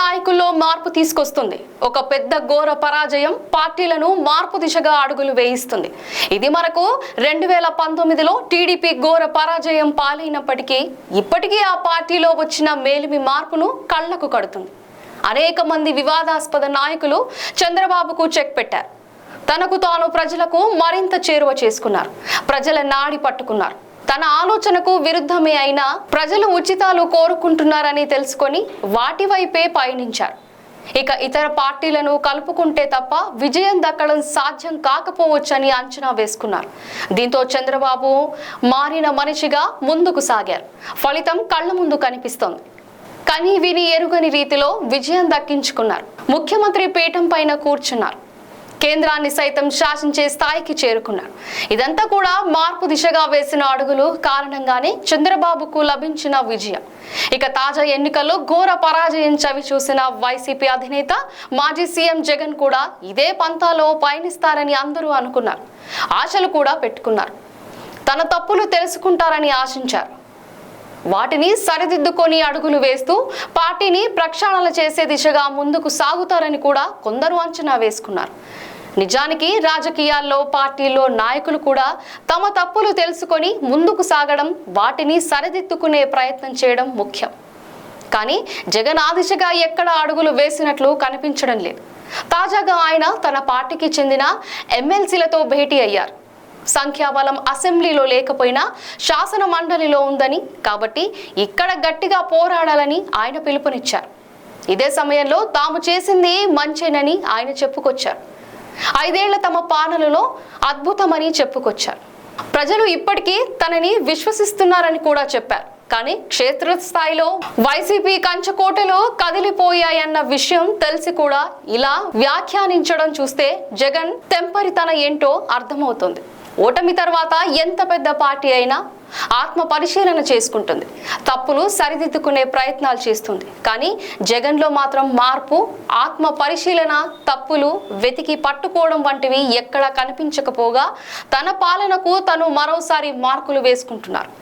నాయకుల్లో మార్పు తీసుకొస్తుంది. ఒక పెద్ద ఘోర పరాజయం పార్టీలను మార్పు దిశగా అడుగులు వేయిస్తుంది. ఇది మనకు రెండు వేల పంతొమ్మిదిలో టీడీపీ ఘోర పరాజయం పాలైనప్పటికీ ఇప్పటికీ ఆ పార్టీలో వచ్చిన మేలిమి మార్పును కళ్ళకు కడుతుంది. అనేక మంది వివాదాస్పద నాయకులు చంద్రబాబుకు చెక్ పెట్టారు. తనకు తాను ప్రజలకు మరింత చేరువ చేసుకున్నారు. ప్రజల నాడి పట్టుకున్నారు. తన ఆలోచనకు విరుద్ధమే అయినా ప్రజలు ఉచితాలు కోరుకుంటున్నారని తెలుసుకొని వాటి వైపే పయనించారు. ఇక ఇతర పార్టీలను కలుపుకుంటే తప్ప విజయం దక్కడం సాధ్యం కాకపోవచ్చని అంచనా వేసుకున్నారు. దీంతో చంద్రబాబు మారిన మనిషిగా ముందుకు సాగారు. ఫలితం కళ్ళ ముందు కనిపిస్తోంది. కని విని ఎరుగని రీతిలో విజయం దక్కించుకున్నారు. ముఖ్యమంత్రి పీఠం పైన కూర్చున్నారు. కేంద్రాన్ని సైతం శాసించే స్థాయికి చేరుకున్నారు. ఇదంతా కూడా మార్పు దిశగా వేసిన అడుగులు కారణంగానే చంద్రబాబుకు లభించిన విజయం. ఇక తాజా ఎన్నికల్లో ఘోర పరాజయం చవి చూసిన వైసీపీ అధినేత మాజీ సీఎం జగన్ కూడా ఇదే పంతాలో పయనిస్తారని అందరూ అనుకున్నారు. ఆశలు కూడా పెట్టుకున్నారు. తన తప్పులు తెలుసుకుంటారని ఆశించారు. వాటిని సరిదిద్దుకొని అడుగులు వేస్తూ పార్టీని ప్రక్షాళన చేసే దిశగా ముందుకు సాగుతారని కూడా కొందరు అంచనా వేసుకున్నారు. నిజానికి రాజకీయాల్లో పార్టీల్లో నాయకులు కూడా తమ తప్పులు తెలుసుకొని ముందుకు సాగడం వాటిని సరిదిద్దుకునే ప్రయత్నం చేయడం ముఖ్యం. కానీ జగన్ ఆ దిశగా ఎక్కడ అడుగులు వేసినట్లు కనిపించడం లేదు. తాజాగా ఆయన తన పార్టీకి చెందిన ఎమ్మెల్సీలతో భేటీ అయ్యారు. సంఖ్యాబలం అసెంబ్లీలో లేకపోయినా శాసన మండలిలో ఉందని కాబట్టి ఇక్కడ గట్టిగా పోరాడాలని ఆయన పిలుపునిచ్చారు. ఇదే సమయంలో తాము చేసింది మంచేనని ఆయన చెప్పుకొచ్చారు. ఐదేళ్ళ తమ పాలనలో అద్భుతమని చెప్పుకొచ్చారు. ప్రజలు ఇప్పటికీ తనని విశ్వసిస్తున్నారని కూడా చెప్పారు. కానీ క్షేత్రస్థాయిలో వైసీపీ కంచకోటలు కదిలిపోయాయన్న విషయం తెలిసి కూడా ఇలా వ్యాఖ్యానించడం చూస్తే జగన్ తెంపరితన ఏంటో అర్థమవుతుంది. ఓటమి తర్వాత ఎంత పెద్ద పార్టీ అయినా ఆత్మ పరిశీలన చేసుకుంటుంది. తప్పులు సరిదిద్దుకునే ప్రయత్నాలు చేస్తుంది. కానీ జగన్లో మాత్రం మార్పు ఆత్మ పరిశీలన తప్పులు వెతికి పట్టుకోవడం వంటివి ఎక్కడా కనిపించకపోగా తన పాలనకు తను మరోసారి మార్కులు వేసుకుంటున్నారు.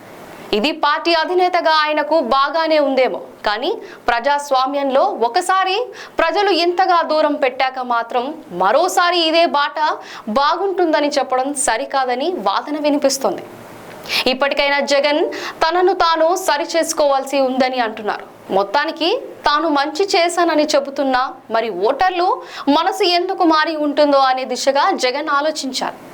ఇది పార్టీ అధినేతగా ఆయనకు బాగానే ఉందేమో. కానీ ప్రజాస్వామ్యంలో ఒకసారి ప్రజలు ఇంతగా దూరం పెట్టాక మాత్రం మరోసారి ఇదే బాట బాగుంటుందని చెప్పడం సరికాదని వాదన వినిపిస్తుంది. ఇప్పటికైనా జగన్ తనను తాను సరిచేసుకోవాల్సి ఉందని అంటున్నారు. మొత్తానికి తాను మంచి చేశానని చెబుతున్నా మరి ఓటర్లు మనసు ఎందుకు మారి ఉంటుందో అనే దిశగా జగన్ ఆలోచించారు.